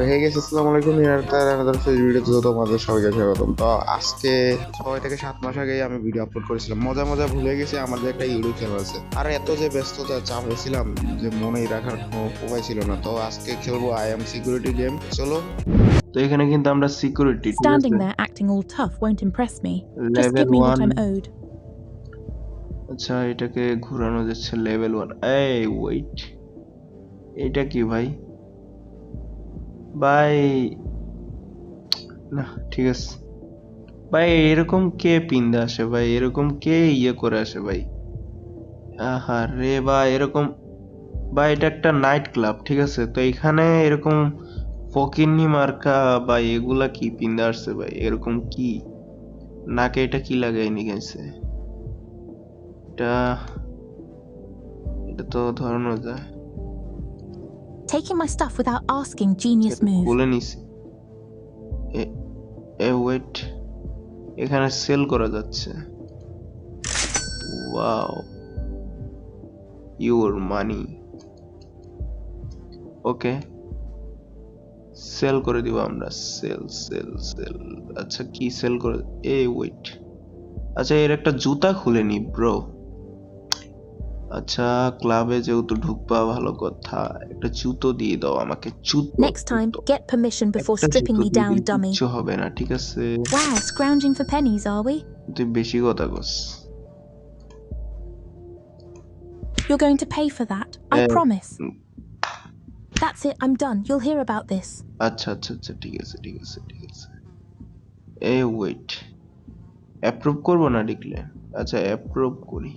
তো হে গেছে আসসালামু আলাইকুম ইয়ার তার আনাদার ফেস ভিডিওতে তোমাদের সবাইকে স্বাগতম। তো আজকে ছয় থেকে সাত মাস আগে আমি ভিডিও আপলোড করেছিলাম। মজা মজা ভুলে গেছি আমাদের একটা ইউটিউব চ্যানেল আছে। আর এত যে ব্যস্ততা চাপ হয়েছিলাম যে মনেই রাখার কোনো উপায় ছিল না। তো আজকে খেলব আই এম সিকিউরিটি গেম চলো। তো এখানে কিন্তু আমরা security Standing there acting all tough won't impress me. Just level give me what one I'm owed. আচ্ছা এটাকে ঘোরানো যাচ্ছে লেভেল ওয়ান এই ওয়েট এটা কি ভাই? ভাই না, ঠিক আছে। ভাই এরকম কে পিন্দে আসে? ভাই এরকম কে ইয়ে করে আসে ভাই আহা রে ভাই এরকম ভাই এটা একটা নাইট ক্লাব, ঠিক আছে? তো এখানে এরকম ফকিন্নি মার্কা বা এগুলা কি পিন্দে আসছে ভাই এরকম কি? নাকে এটা কি লাগাইনি গেছে এটা এটা তো ধরানো যায়। Taking my stuff without asking, genius move. নিছি এ ওয়েট এখানে সেল করা যাচ্ছে। Wow your money okay sale করে দিব আমরা। সেল সেল সেল আচ্ছা কি সেল করে এ ওয়েট আচ্ছা এর একটা জুতা খুলে নি ব্রো আচ্ছা ক্লাবে যেহেতু ঢুকবা ভালো কথা একটা জুতো দিয়ে দাও আমাকে জুতো Next time, get permission before একটা stripping জুতো me down, dummy. কিচ্ছু হবে না ঠিক আছে Wow, scrounging for pennies, are we? তুই বেশি কথা কস You're going to pay for that. I Eh, promise. mm. That's it, I'm done. You'll hear about this. আচ্ছা আচ্ছা আচ্ছা ঠিক আছে ঠিক আছে ঠিক আছে এই ওয়েট অ্যাপ্রুভ করব না লিখলে আচ্ছা অ্যাপ্রুভ করি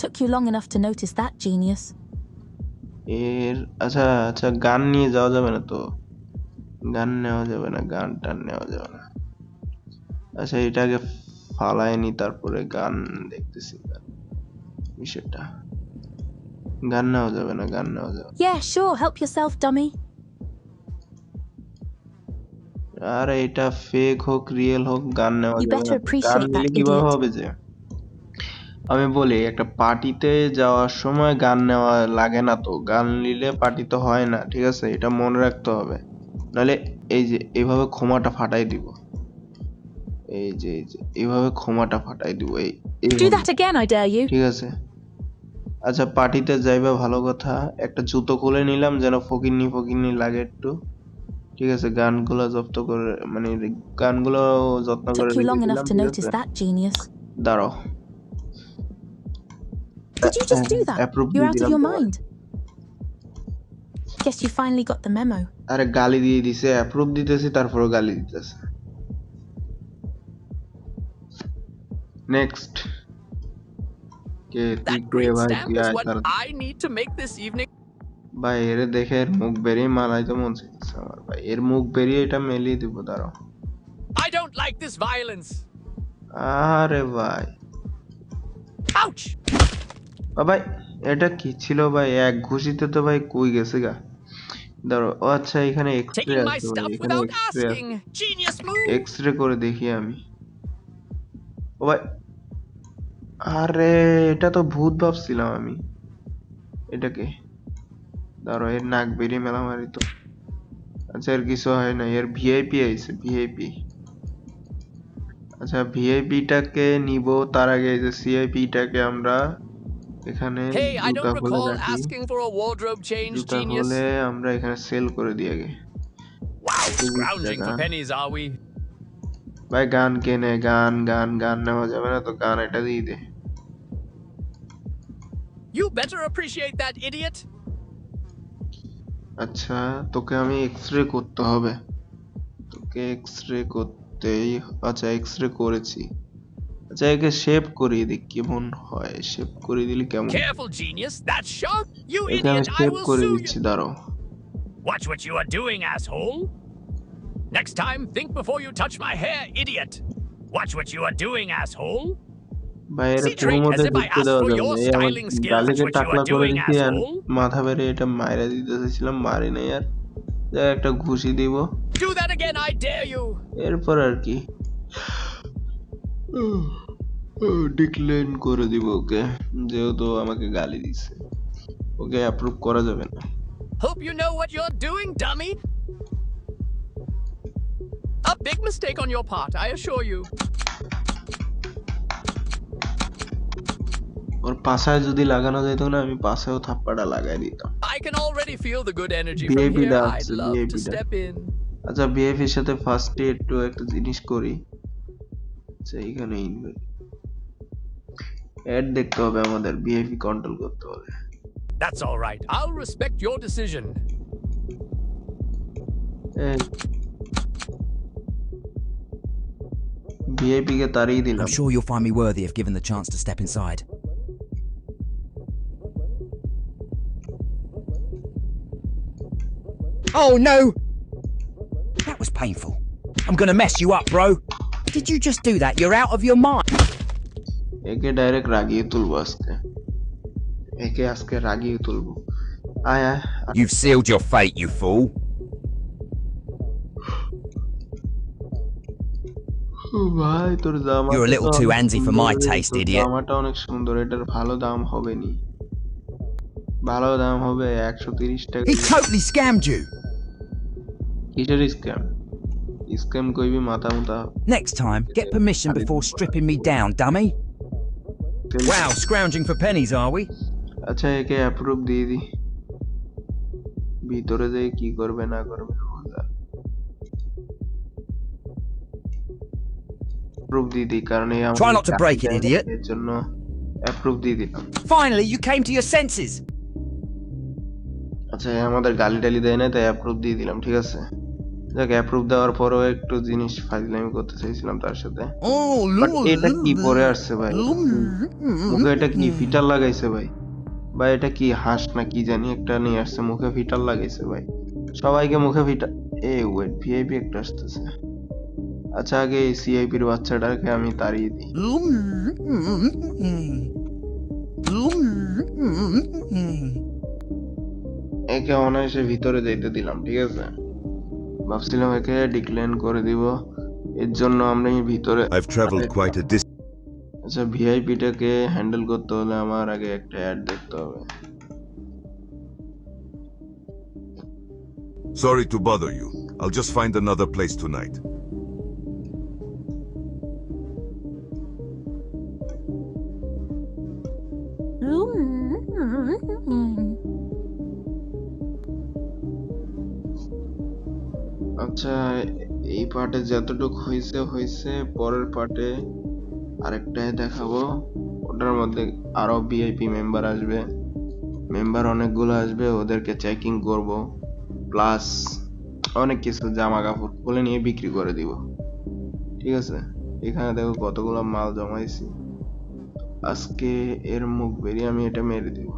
Took you long enough to notice that, genius. এর আচ্ছা আচ্ছা গান নিয়ে যাওয়া যাবে না তো গান নেওয়া যাবে না গান টান নেওয়া যাবে না আচ্ছা এটা আগে ফালায় নি তারপরে গান দেখতেছি বিষয়টা গান নেওয়া যাবে না গান নেওয়া যাবে না। Yeah, sure, help yourself, dummy. আর এটা ফেক হোক রিয়েল হোক গান নেওয়া You যাবে better না appreciate গান নিলে that, কীভাবে idiot. হবে যে আমি বলি একটা পার্টিতে যাওয়ার সময় গান নেওয়া লাগে না তো। গান নিলে পার্টি তো হয় না ঠিক আছে? এটা মনে রাখতে হবে। নাহলে এই যে এইভাবে ক্ষমাটা ফাটাই দিব। এই যে এই যে এইভাবে ক্ষমাটা ফাটাই দিব। এই. ঠিক আছে? আচ্ছা পার্টিতে যাইবা ভালো কথা। একটা জুতো খুলে নিলাম যেন ফকিন্নি ফকিন্নি লাগে একটু। ঠিক আছে? গানগুলো জব্দ করে মানে গানগুলো যত্ন করে Took Did you just do that? Approve You're দিয়ে out of দিলাম your তোমার। mind. Guess you finally got the memo. আরে গালি দিয়ে দিছে অ্যাপ্রুভ দিতেছি তারপরে গালি দিতেছে নেক্সট কে তুই That কে green ভাই stamp তুই is আয় what তার I need to make this evening. ভাই এর দেখে এর মুখ বেরিয়ে মালাইতে মন চাইছে আমার ভাই এর মুখ বেরিয়ে এটা মেলিয়ে দিব দাঁড়াও I don't like this violence. আরে ভাই Ouch! ভাই এটা কি ছিল ভাই? এক ঘুষিতে তো ভাই কই গেছে গা? ধরো আচ্ছা এখানে এক্সরে আছে এক্সরে করে দেখি আমি। ও ভাই আরে এটা তো ভূত ভাবছিলাম আমি। এটাকে ধরো এর নাক বেরিয়ে মেলামারি তো। আচ্ছা এর কিছু হয় না এর ভিআইপি আইছে ভিআইপি আচ্ছা ভিআইপিটাকে নিব তার আগে এই যে সিআইপিটাকে আমরা এখানে Hey, I জুতা don't খুলে recall রাখি asking for a wardrobe change, জুতা genius. খুলে আমরা এখানে সেল করে দিই আগে Wow, Please, scrounging for Jaga. pennies, are we? ভাই গান কেনে গান গান গান নেওয়া যাবে না তো গান এটা দিয়ে দে You better appreciate that, idiot. আচ্ছা তোকে আমি এক্সরে করতে হবে তোকে এক্সরে করতেই আচ্ছা এক্সরে করেছি আচ্ছা একে শেপ করিয়ে দিই কেমন হয় শেপ করে দিলে কেমন Careful, genius. That's sharp. You idiot, I will করে দিচ্ছি. দাঁড়াও Watch what you are doing, asshole. Next time, think before you touch my hair, idiot. Watch what you are doing, asshole. বাইরে as if ঢুকতে দেওয়া যাবে এই আমার গালিকে টাকলা করে দিচ্ছি আর মাথা বেড়ে এটা মাইরা দিতে চাইছিলাম মারি নাই আর একটা ঘুষি দিব. এরপর আর কি ডিক্লেন করে দিব ওকে? যেহেতু আমাকে গালি দিছে। ওকে অ্যাপ্রুভ করা যাবে না। Hope you know what you are doing dummy a big mistake on your part I assure you ওর পাশায় যদি লাগানো যেত না আমি পাশেও থাপ্পাটা লাগাই দিতাম। I can already feel the good energy from here I love to step in আচ্ছা বিএফ এর সাথে ফার্স্ট এড টু একটা জিনিস করি। আচ্ছা এইখানে অ্যাড দেখতে হবে আমাদের বিএফি কন্ট্রোল করতে হবে That's all right. I'll respect your decision. VIP কে তাড়িয়ে দিলাম I'm sure you'll find me worthy if given the chance to step inside. Oh no! That was painful. I'm gonna mess you up, bro. Did you just do that? You're out of your mind. একে direct রাগিয়ে তুলবো আজকে একে আজকে রাগিয়ে তুলবো আয় আয় আয়। You've sealed your fate, you fool. ভাই তোর জামা You're a little too handsy for my taste, idiot. জামাটা অনেক সুন্দর এটার ভালো দাম হবে নি ভালো দাম হবে একশো তিরিশ টাকা He totally scammed you. কিসের স্ক্যাম স্ক্যাম কইবি মাথা মুতা Next time, get permission before stripping me down, dummy. Wow, scrounging for pennies, are we? আচ্ছা একে অ্যাপ্রুভ দিয়ে দি ভিতরে যে কি করবে না করবে অ্যাপ্রুভ দিয়ে দিই কারণ এই Try not to break it, idiot. এর জন্য অ্যাপ্রুভ দিয়ে দিলাম Finally, you came to your senses. আচ্ছা এ আমাদের গালি টালি দেয় না তাই অ্যাপ্রুভ দিয়ে দিলাম ঠিক আছে দেখ অ্যাপ্রুভ দেওয়ার পরেও একটু জিনিস করতে চাইছিলাম তার সাথে। এটা কি পরে আসছে ভাই? মুখে এটা কি ফিটার লাগাইছে ভাই? ভাই এটা কি হাঁস না কি জানি একটা নিয়ে আসছে মুখে ফিটার লাগাইছে ভাই। সবাইকে মুখে ফিটার এ ওয়েট ভিআইপি একটা আসতেছে। আচ্ছা আগে এই সিআইপির বাচ্চাটাকে আমি তাড়িয়ে দিই। একে অনায়াসে ভিতরে যাইতে দিলাম ঠিক আছে? ভাবছিলাম একে ডিক্লাইন করে দিব এর জন্য এই ভিতরে I've traveled quite a distance. আচ্ছা ভিআইপিটাকে হ্যান্ডেল করতে হলে আমার আগে একটা অ্যাড দেখতে হবে Sorry to bother you. I'll just find another place tonight. আচ্ছা এই পার্টে যতটুকু হয়েছে হয়েছে পরের পার্টে আরেকটাই দেখাবো। ওটার মধ্যে আরও ভিআইপি মেম্বার আসবে। মেম্বার অনেকগুলো আসবে, ওদেরকে চেকিং করব। প্লাস অনেক কিছু জামা কাপড় খুলে নিয়ে বিক্রি করে দিব। ঠিক আছে? এখানে দেখো কতগুলো মাল জমাইছি। আজকে এর মুখ বেরিয়ে আমি এটা মেরে দিব।